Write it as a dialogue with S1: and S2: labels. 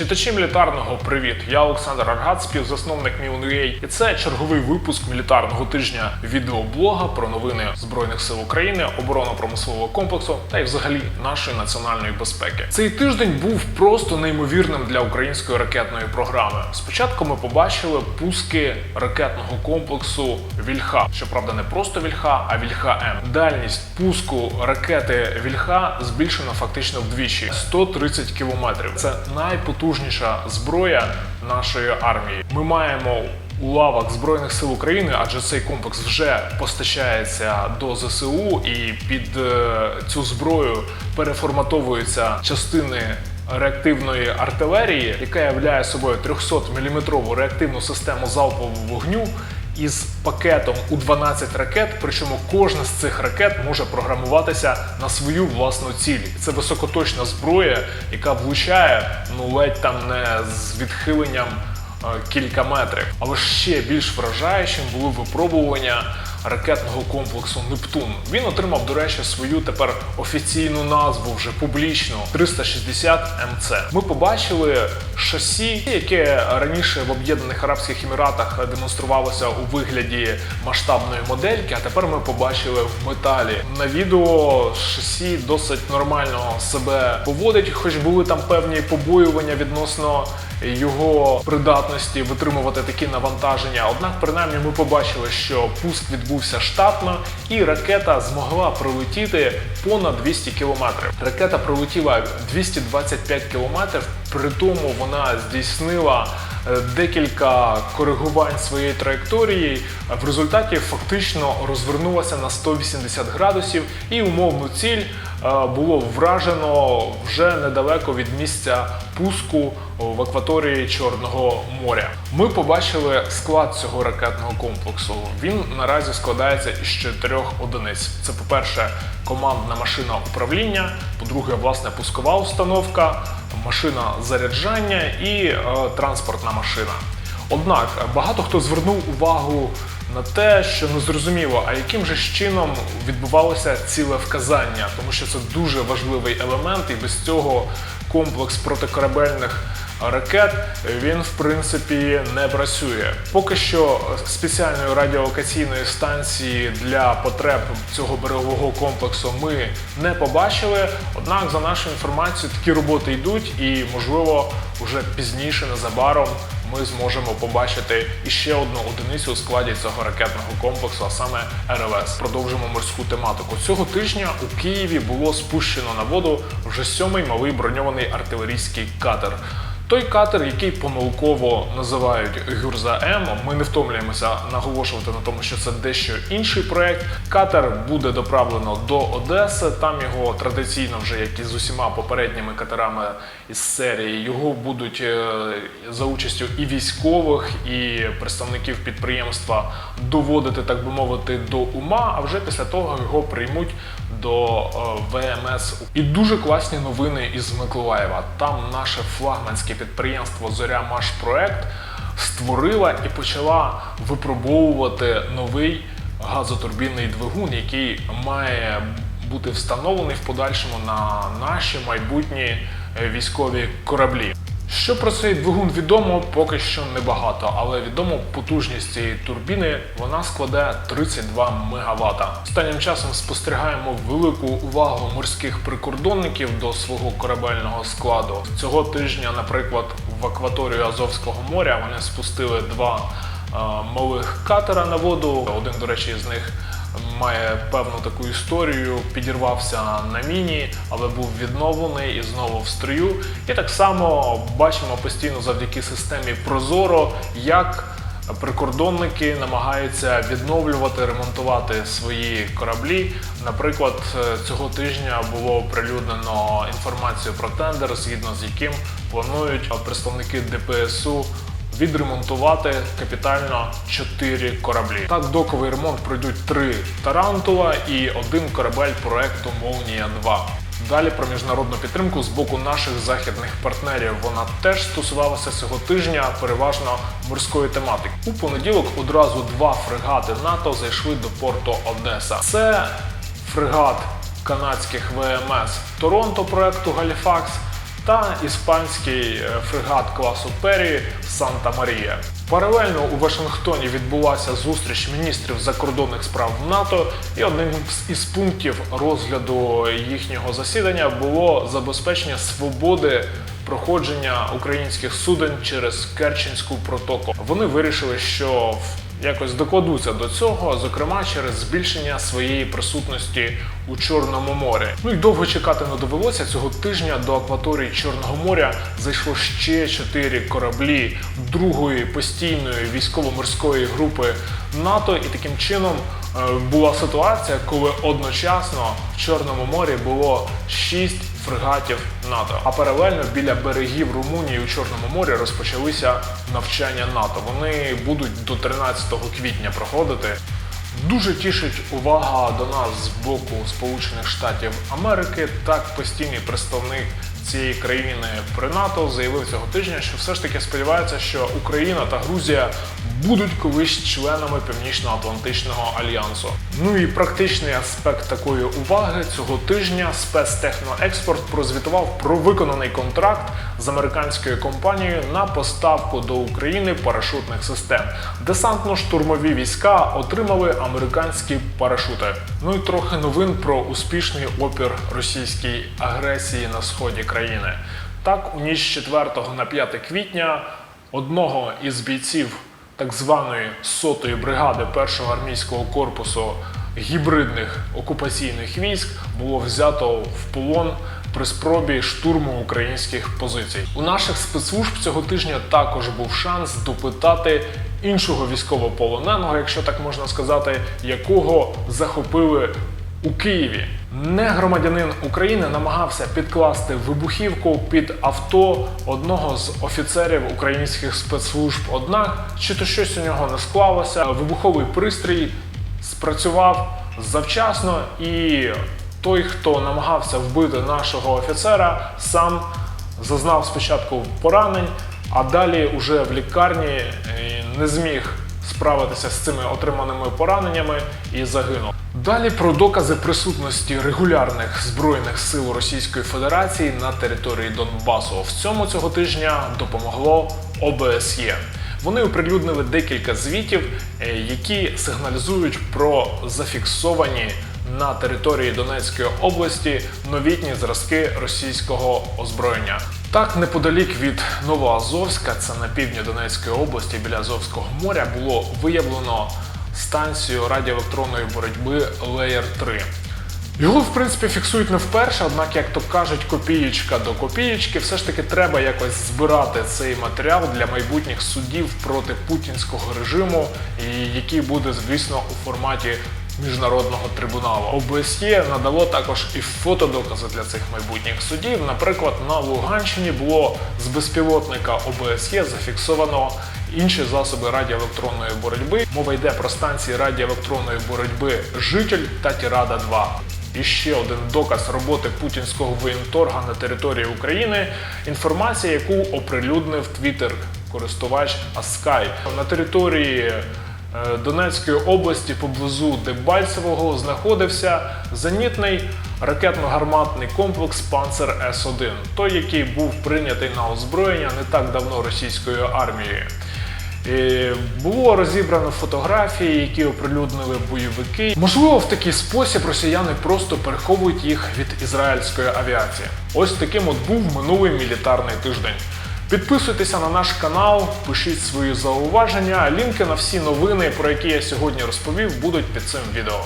S1: Читачі мілітарного привіт! Я Олександр Аргат, співзасновник Міун.ua. І це черговий випуск мілітарного тижня відеоблога про новини збройних сил України, оборонно-промислового комплексу та й взагалі нашої національної безпеки. Цей тиждень був просто неймовірним для української ракетної програми. Спочатку ми побачили пуски ракетного комплексу Вільха. Щоправда, не просто Вільха, а Вільха М. Дальність пуску ракети Вільха збільшена фактично вдвічі 130 кілометрів. Це найпотужніша зброя нашої армії. Ми маємо у лавах збройних сил України, адже цей комплекс вже постачається до ЗСУ, і під е, цю зброю переформатовуються частини. Реактивної артилерії, яка являє собою 300-мм реактивну систему залпового вогню із пакетом у 12 ракет. Причому кожна з цих ракет може програмуватися на свою власну ціль. Це високоточна зброя, яка влучає ну ледь там не з відхиленням е, кілька метрів. Але ще більш вражаючим були випробування ракетного комплексу Нептун. Він отримав, до речі, свою тепер офіційну назву вже публічну 360 МЦ. Ми побачили шасі, яке раніше в Об'єднаних Арабських Еміратах демонструвалося у вигляді масштабної модельки, а тепер ми побачили в металі. На відео шасі досить нормально себе поводить, хоч були там певні побоювання відносно його придатності витримувати такі навантаження. Однак, принаймні, ми побачили, що пуск відбувся штатно, і ракета змогла пролетіти понад 200 кілометрів. Ракета пролетіла 225 кілометрів, при тому вона здійснила е, декілька коригувань своєї траєкторії. В результаті фактично розвернулася на 180 градусів, і умовну ціль було вражено вже недалеко від місця пуску в акваторії Чорного моря. Ми побачили склад цього ракетного комплексу. Він наразі складається із чотирьох одиниць. Це, по-перше, командна машина управління, по-друге, власне пускова установка, машина заряджання і е, транспортна машина. Однак багато хто звернув увагу на те, що не зрозуміло, а яким же чином відбувалося ціле вказання, тому що це дуже важливий елемент, і без цього комплекс протикорабельних ракет він в принципі не працює. Поки що спеціальної радіолокаційної станції для потреб цього берегового комплексу ми не побачили. Однак, за нашою інформацією, такі роботи йдуть, і можливо, вже пізніше незабаром ми зможемо побачити іще одну одиницю у складі цього ракетного комплексу, а саме РЛС. Продовжимо морську тематику. Цього тижня у Києві було спущено на воду вже сьомий малий броньований артилерійський катер. Той катер, який помилково називають Гюрза М, ми не втомлюємося наголошувати на тому, що це дещо інший проект. Катер буде доправлено до Одеси. Там його традиційно, вже як і з усіма попередніми катерами із серії, його будуть е, за участю і військових, і представників підприємства доводити, так би мовити, до ума. А вже після того його приймуть до е, ВМС. І дуже класні новини із Миколаєва. Там наше флагманське підприємство Зоря Машпроект створила і почала випробовувати новий газотурбінний двигун, який має бути встановлений в подальшому на наші майбутні е, військові кораблі. Що про цей двигун відомо, поки що небагато, але відомо потужність цієї турбіни вона складе 32 МВт. Останнім часом спостерігаємо велику увагу морських прикордонників до свого корабельного складу. Цього тижня, наприклад, в акваторію Азовського моря вони спустили два е, малих катера на воду. Один, до речі, з них має певну таку історію, підірвався на міні, але був відновлений і знову в строю. І так само бачимо постійно завдяки системі Прозоро, як прикордонники намагаються відновлювати, ремонтувати свої кораблі. Наприклад, цього тижня було оприлюднено інформацію про тендер, згідно з яким планують представники ДПСУ відремонтувати капітально 4 кораблі. Так, доковий ремонт пройдуть 3 Тарантула і один корабель проекту Молнія 2. Далі про міжнародну підтримку з боку наших західних партнерів. Вона теж стосувалася цього тижня переважно морської тематики. У понеділок одразу два фрегати НАТО зайшли до порту Одеса. Це фрегат канадських ВМС Торонто проекту Галіфакс та іспанський е, фрегат класу Пері Санта Марія. Паралельно у Вашингтоні відбулася зустріч міністрів закордонних справ НАТО, і одним із пунктів розгляду їхнього засідання було забезпечення свободи проходження українських суден через Керченську протоку. Вони вирішили, що в- якось докладуться до цього, зокрема через збільшення своєї присутності у Чорному морі. Ну і довго чекати не довелося. Цього тижня до акваторії Чорного моря зайшло ще чотири кораблі другої постійної військово-морської групи НАТО, і таким чином е, була ситуація, коли одночасно в Чорному морі було шість фрегатів НАТО. А паралельно біля берегів Румунії у Чорному морі розпочалися навчання НАТО. Вони будуть до 13 квітня проходити. Дуже тішить увага до нас з боку Сполучених Штатів Америки. Так, постійний представник цієї країни при НАТО заявив цього тижня, що все ж таки сподівається, що Україна та Грузія будуть колись членами Північно-Атлантичного альянсу. Ну і практичний аспект такої уваги цього тижня спецтехноекспорт прозвітував про виконаний контракт з американською компанією на поставку до України парашутних систем. Десантно-штурмові війська отримали американські парашути. Ну і трохи новин про успішний опір російській агресії на сході країни. Так, у ніч з 4 на 5 квітня одного із бійців так званої сотої бригади першого армійського корпусу гібридних окупаційних військ було взято в полон при спробі штурму українських позицій. У наших спецслужб цього тижня також був шанс допитати іншого військовополоненого, якщо так можна сказати, якого захопили у Києві. Не громадянин України намагався підкласти вибухівку під авто одного з офіцерів українських спецслужб. Однак, чи то щось у нього не склалося, вибуховий пристрій спрацював завчасно, і той, хто намагався вбити нашого офіцера, сам зазнав спочатку поранень, а далі уже в лікарні е, не зміг справитися з цими отриманими пораненнями і загинув. Далі про докази присутності регулярних збройних сил Російської Федерації на території Донбасу. В цьому цього тижня допомогло ОБСЄ. Вони оприлюднили декілька звітів, е, які сигналізують про зафіксовані на території Донецької області новітні зразки російського озброєння. Так, неподалік від Новоазовська, це на півдні Донецької області, біля Азовського моря, було виявлено станцію радіоелектронної боротьби Layer 3. Його, в принципі, фіксують не вперше, однак, як то кажуть, копієчка до копієчки, все ж таки треба якось збирати цей матеріал для майбутніх судів проти путінського режиму, який буде, звісно, у форматі міжнародного трибуналу. ОБСЄ надало також і фотодокази для цих майбутніх судів. Наприклад, на Луганщині було з безпілотника ОБСЄ зафіксовано інші засоби радіоелектронної боротьби. Мова йде про станції радіоелектронної боротьби Житель та Тірада 2 І ще один доказ роботи путінського воєнторга на території України. Інформація, яку оприлюднив твіттер користувач Аскай на території. Е, Донецької області поблизу Дебальцевого знаходився зенітний ракетно-гарматний комплекс Панцер С-1, той, який був прийнятий на озброєння не так давно російською армією. І було розібрано фотографії, які оприлюднили бойовики. Можливо, в такий спосіб росіяни просто переховують їх від ізраїльської авіації. Ось таким от був минулий мілітарний тиждень. Підписуйтеся на наш канал, пишіть свої зауваження. Лінки на всі новини, про які я сьогодні розповів, будуть під цим відео.